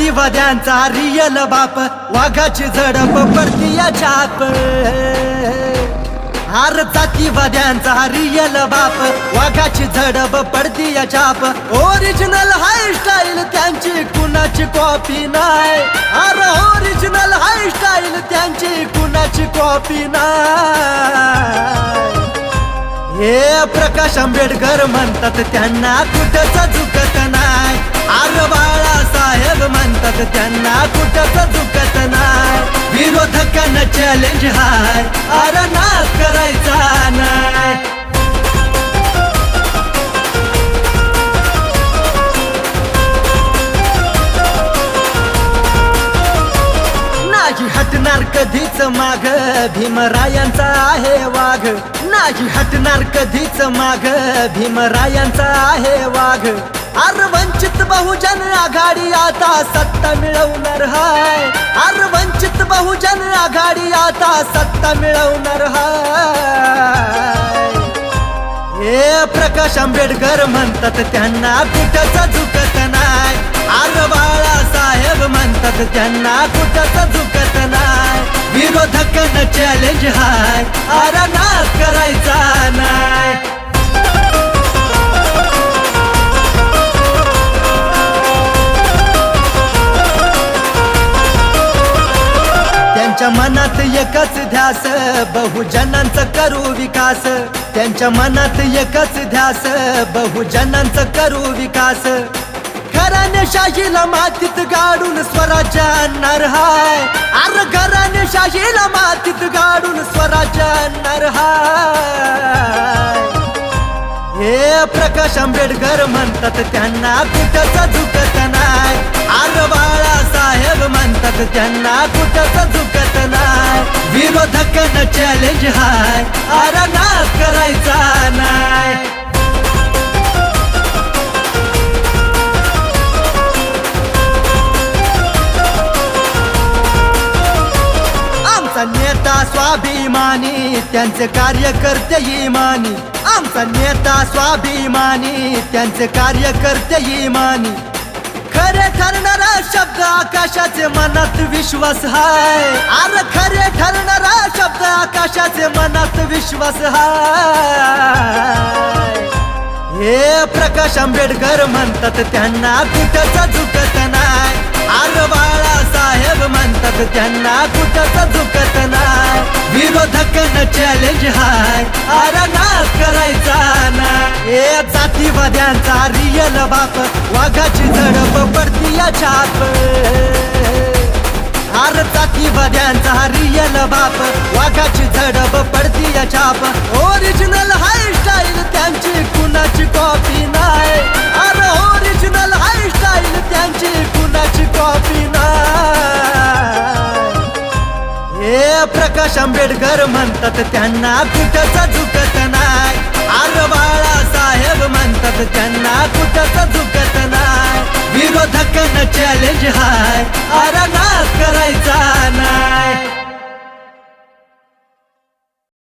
अतिवाद्यांचा real बाप. वाघाची झडप पडतीया छाप हार जातीवाद्यांचा रियल बाप. वाघाची झडप पडतीया छाप ओरिजिनल हाय स्टाईल त्यांची कुणाची कॉपी नाही. अरे ओरिजिनल हाय स्टाईल त्यांची कुणाची कॉपी नाही. हे प्रकाश आंबेडकर म्हणतात त्यांना कुठंच झुकत नाही. तर त्यांना कुठंच झुकत नाही. विरोधकांना चॅलेंज हाय. अरे नाच करायचा नाही. नाही हटणार कधीच माग. भीमरायांचा आहे वाघ. नाही हटणार कधीच माग. भीमरायांचा आहे वाघ. अर वंचित बहुजन आघाडी आता सत्ता मिळवणार हाय. अर वंचित बहुजन आघाडी आता सत्ता मिळवणार हाय. हे प्रकाश आंबेडकर म्हणतात त्यांना कुठंच झुकत नाही. आर बाळासाहेब म्हणतात त्यांना कुठंच झुकत नाही. विरोधकांना चॅलेंज हाय. आर मनात एकच ध्यास बहुजनांचा करू विकास. त्यांच्या मनात एकच ध्यास बहुजनांचा करू विकास. घराने शाहीला मातीत गाडून स्वराज्य आणणार हाय. अर घराने शाहीला मातीत गाडून स्वराज्य आणणार हाय. हे प्रकाश आंबेडकर म्हणतात त्यांना कुठंच झुकत नाही. आर बाळासाहेब म्हणतात त्यांना कुठंच झुकत चॅलेंज हाय. आरानात करायचा नाही आमचा नेता स्वाभिमानी त्यांचे कार्यकर्ते इमानी. आमचा नेता स्वाभिमानी त्यांचे कार्यकर्ते इमानी. शब्द आकाशाचे मनात विश्वास हाय. आर खरे ठरणारा शब्द आकाशाचे मनात विश्वास हाय. हे प्रकाश आंबेडकर म्हणतात त्यांना कुठंच झुकत नाही. आर बाळासाहेब म्हणतात त्यांना कुठंच झुकत नाही. विरोधकांना चॅलेंज हाय आर नाच करायचा ना हे जातीवाद्यांचा रियल बाप वाघाची झडप पडते. छाप किंवा त्यांचा रियल बाप वाघाची झडप पडतीया छाप ओरिजिनल हाय स्टाईल त्यांची कुणाची कॉपी नाही. अरे ओरिजिनल हाय स्टाईल त्यांची कुणाची कॉपी नाही. हे प्रकाश आंबेडकर म्हणतात त्यांना कुठंच झुकत नाही. आर बाळासाहेब म्हणतात त्यांना कुठंच झुकत नाही. विरोधकांना चॅलेंज हाय. आर नाच करायचा नाही.